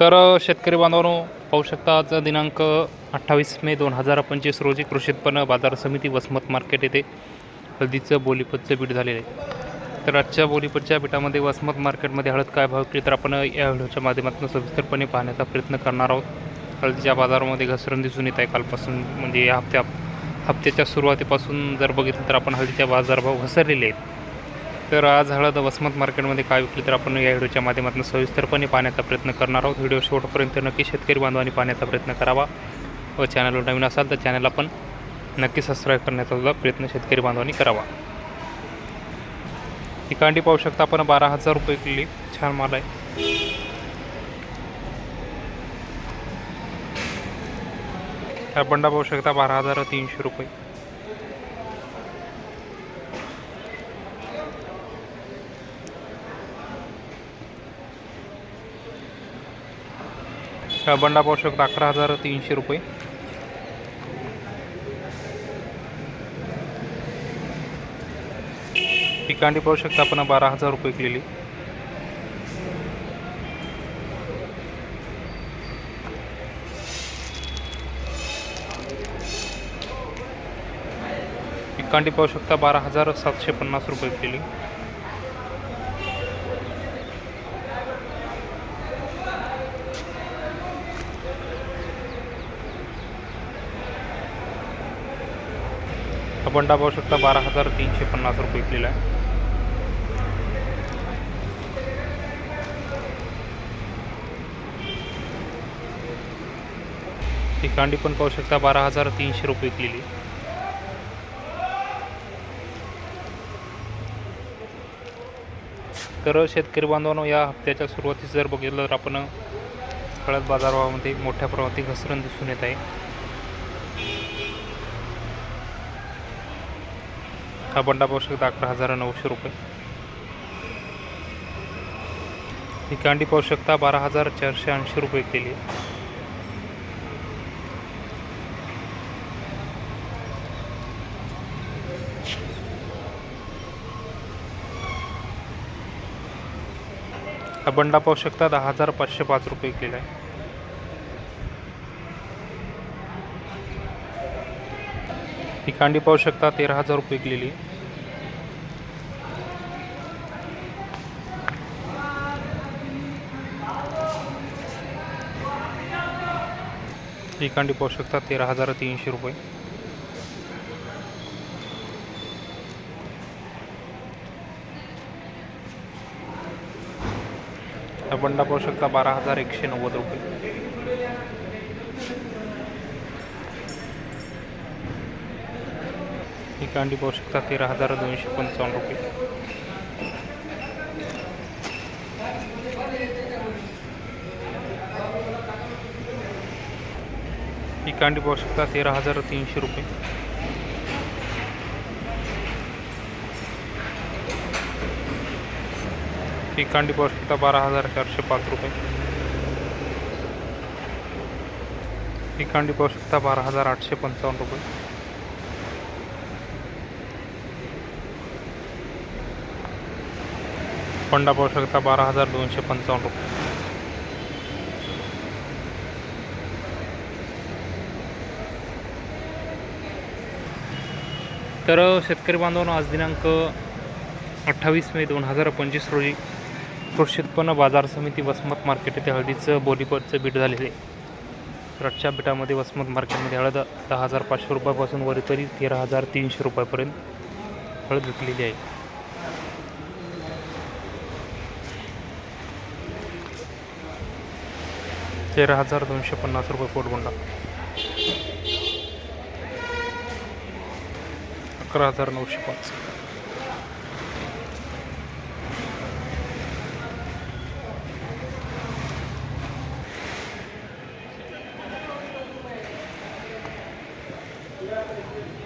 तर शेतकरी बांधवांनो पाहू शकता आज दिनांक अठ्ठावीस मे दोन हजार पंचवीस रोजी कृषी उत्पन्न बाजार समिती वसमत मार्केट येथे हळदीचं बोलीपतचं बीट झालेलं आहे. तर आजच्या बोलीपतच्या बीटामध्ये वसमत मार्केटमध्ये हळद काय भाव केली तर आपण या व्हिडिओच्या माध्यमातून सविस्तरपणे पाहण्याचा प्रयत्न करणार आहोत. हळदीच्या बाजारामध्ये घसरण दिसून येत आहे. कालपासून म्हणजे या हप्त्या हप्त्याच्या सुरुवातीपासून जर बघितलं तर आपण हळदीच्या बाजारभाव घसरलेले आहेत. तर आज हळद वसमत मार्केटमध्ये काय विकली तर आपण या व्हिडिओच्या माध्यमातून सविस्तरपणे पाहण्याचा प्रयत्न करणार आहोत. व्हिडिओ शेवटपर्यंत नक्की शेतकरी बांधवांनी पाहण्याचा प्रयत्न करावा. व चॅनलवर नवीन असाल तर चॅनलला पण नक्की सबस्क्राईब करण्याचा सुद्धा प्रयत्न शेतकरी बांधवांनी करावा. ही कांडी पाहू शकता आपण. बारा हजार रुपये किल्ली. छान माल आहे. हा बंडा पाहू शकता. बारा हजार तीनशे रुपये. बंडा पाहू शकता अकरा हजार तीनशे रुपये. पिकांडी पाहू शकता आपण बारा हजार रुपये केलेली. पिकांडी पाहू शकता बारा हजार सातशे पन्नास रुपये केली बंडा पाहू शकता बारा हजार तीनशे पन्नास रुपये विकलेला आहे. ही कांडी पण पाहू शकता बारा हजार तीनशे रुपये विकलेली तर शेतकरी बांधवांनो या हप्त्याच्या सुरुवातीस जर बघितलं तर आपण हळद बाजारभावामध्ये मोठ्या प्रमाणात घसरण दिसून येत आहे. हा बंडा पाहू शकता अकरा हजार नऊशे रुपये. ही कांडी पाहू शकता बारा हजार चारशे ऐंशी रुपये केली हा बंडा पाहू शकता दहा हजार पाचशे पाच रुपये केला आहे. ही कांडी पाहू शकता तेरा हजार रुपये विकलेली ही कांडी पाहू शकता तेरा हजार तीनशे रुपये. बंडा पाहू शकता बारा हजार एकशे नव्वद रुपये. ही कांडी पाहू शकता तेरा हजार दोनशे पंचावन्न रुपये. ही कांडी पाहू शकता तेरा हजार तीनशे रुपये. ही कांडी पाहू शकता बारा हजार चारशे पाच रुपये. ही कांडी पाहू शकता बारा हजार आठशे पंचावन्न रुपये. पंडा पाहू शकता बारा हजार दोनशे पंचावन्न रुपये. तर शेतकरी बांधवांनो आज दिनांक अठ्ठावीस मे दोन हजार पंचवीस रोजी कृषी उत्पन्न बाजार समिती वसमत मार्केट येथे हळदीचं बोलीपतचं बीट झालेलं आहे. आजच्या बीटामध्ये वसमत मार्केटमध्ये हळद दहा हजार पाचशे रुपयापासून वरी तरी तेरा हजार तीनशे रुपयापर्यंत हळद विकलेली आहे. तेरा हजार दोनशे पन्नास रुपये पोटबंडा अकरा हजार नऊशे पाच.